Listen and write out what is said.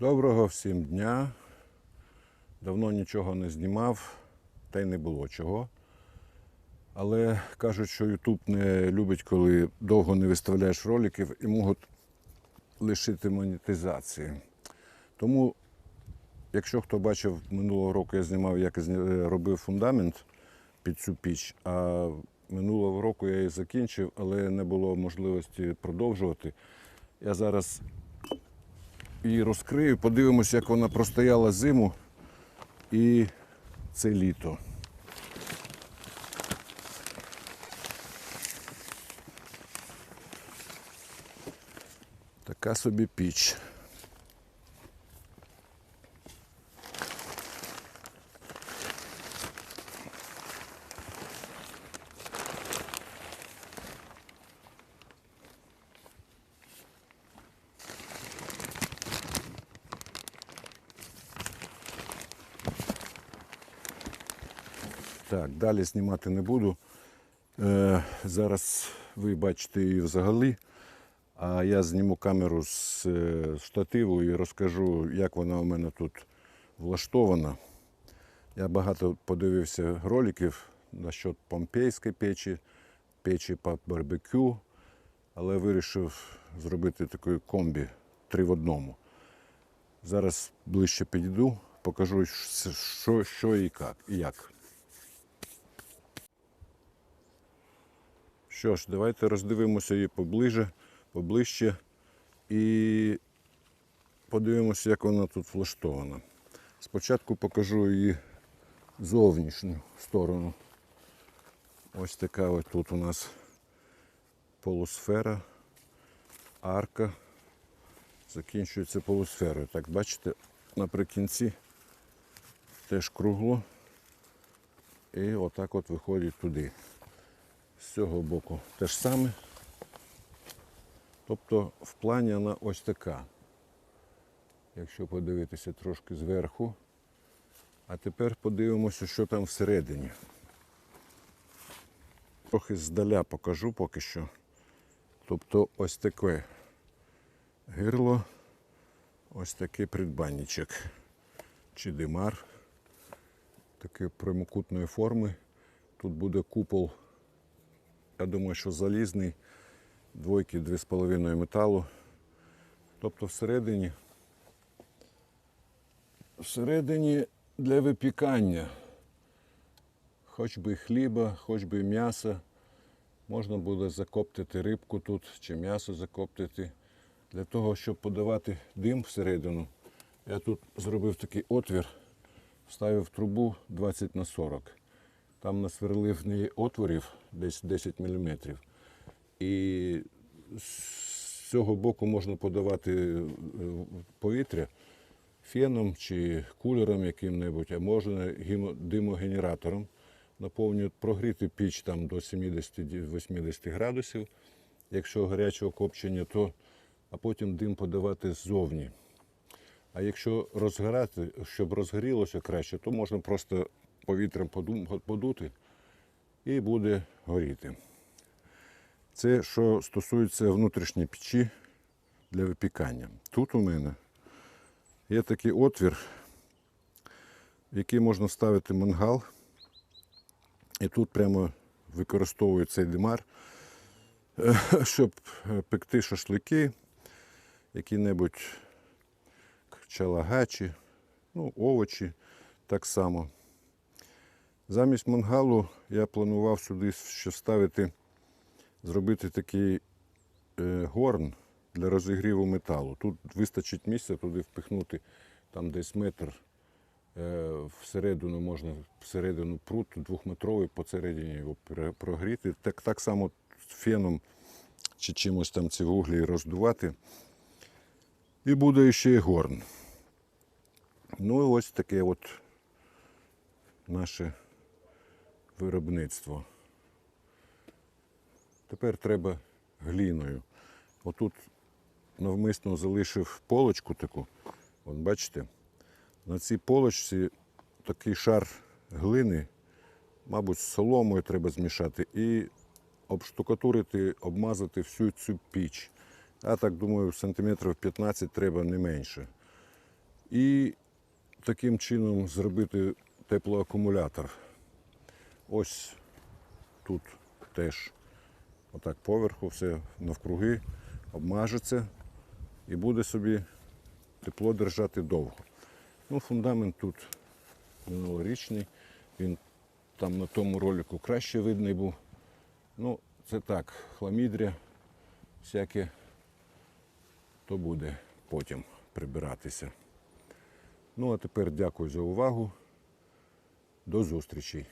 Доброго всім дня. Давно нічого не знімав, та й не було чого. Але кажуть, що YouTube не любить, коли довго не виставляєш роликів і можуть лишити монетизації. Тому, якщо хто бачив минулого року, я знімав, як я робив фундамент під цю піч, а минулого року я її закінчив, але не було можливості продовжувати. Я зараз її розкрию, подивимося, як вона простояла зиму і це літо. Така собі піч. Так, далі знімати не буду. Е, зараз ви бачите її взагалі, а я зніму камеру з е, штативу і розкажу, як вона у мене тут влаштована. Я багато подивився роликів насчет помпейської печі, печі під барбекю, але вирішив зробити таку комбі три в одному. Зараз ближче підійду, покажу, що, що і як. І як. Що ж, давайте роздивимося її поближе, поближче і подивимося, як вона тут влаштована. Спочатку покажу її зовнішню сторону. Ось така ось тут у нас полусфера, арка. Закінчується полусферою. Так, бачите, наприкінці теж кругло. І отак от виходить туди з цього боку те ж саме. Тобто в плані вона ось така. Якщо подивитися трошки зверху. А тепер подивимося, що там всередині. Трохи здаля покажу поки що. Тобто ось таке гирло, ось такий придбанничок. Чи димар такої прямокутної форми. Тут буде купол я думаю, що залізний, двойки 2,5 металу. Тобто всередині, всередині для випікання. Хоч би хліба, хоч би м'яса. Можна буде закоптити рибку тут чи м'ясо закоптити. Для того, щоб подавати дим всередину, я тут зробив такий отвір, вставив трубу 20 на 40. Там насверлив в неї отворів десь 10 мм. І з цього боку можна подавати е, повітря феном чи кулером яким-небудь, а можна димогенератором. Наповнюють прогріти піч там до 70-80 градусів. Якщо гарячого копчення, то а потім дим подавати ззовні. А якщо розгорати, щоб розгорілося краще, то можна просто повітрям подути і буде горіти. Це що стосується внутрішньої печі для випікання. Тут у мене є такий отвір, в який можна вставити мангал. І тут прямо використовую цей димар, щоб е, пекти шашлики, які-небудь чалагачі, ну, овочі так само. Замість мангалу я планував сюди ще вставити, зробити такий е, горн для розігріву металу. Тут вистачить місця туди впихнути там десь метр. Е, всередину можна всередину прут двохметровий, посередині його прогріти. Так, так само феном чи чимось там ці вуглі роздувати. І буде ще й горн. Ну і ось таке от наше виробництво. Тепер треба гліною. Отут навмисно залишив полочку таку. От бачите, на цій полочці такий шар глини Мабуть, з соломою треба змішати і обштукатурити, обмазати всю цю піч. Я так думаю, сантиметрів 15 треба не менше. І таким чином зробити теплоакумулятор. Ось тут теж отак поверху, все навкруги обмажеться і буде собі тепло держати довго. Ну, фундамент тут минулорічний, він там на тому ролику краще видний був. Ну, це так, хламідря, всяке, то буде потім прибиратися. Ну, а тепер дякую за увагу. До зустрічі.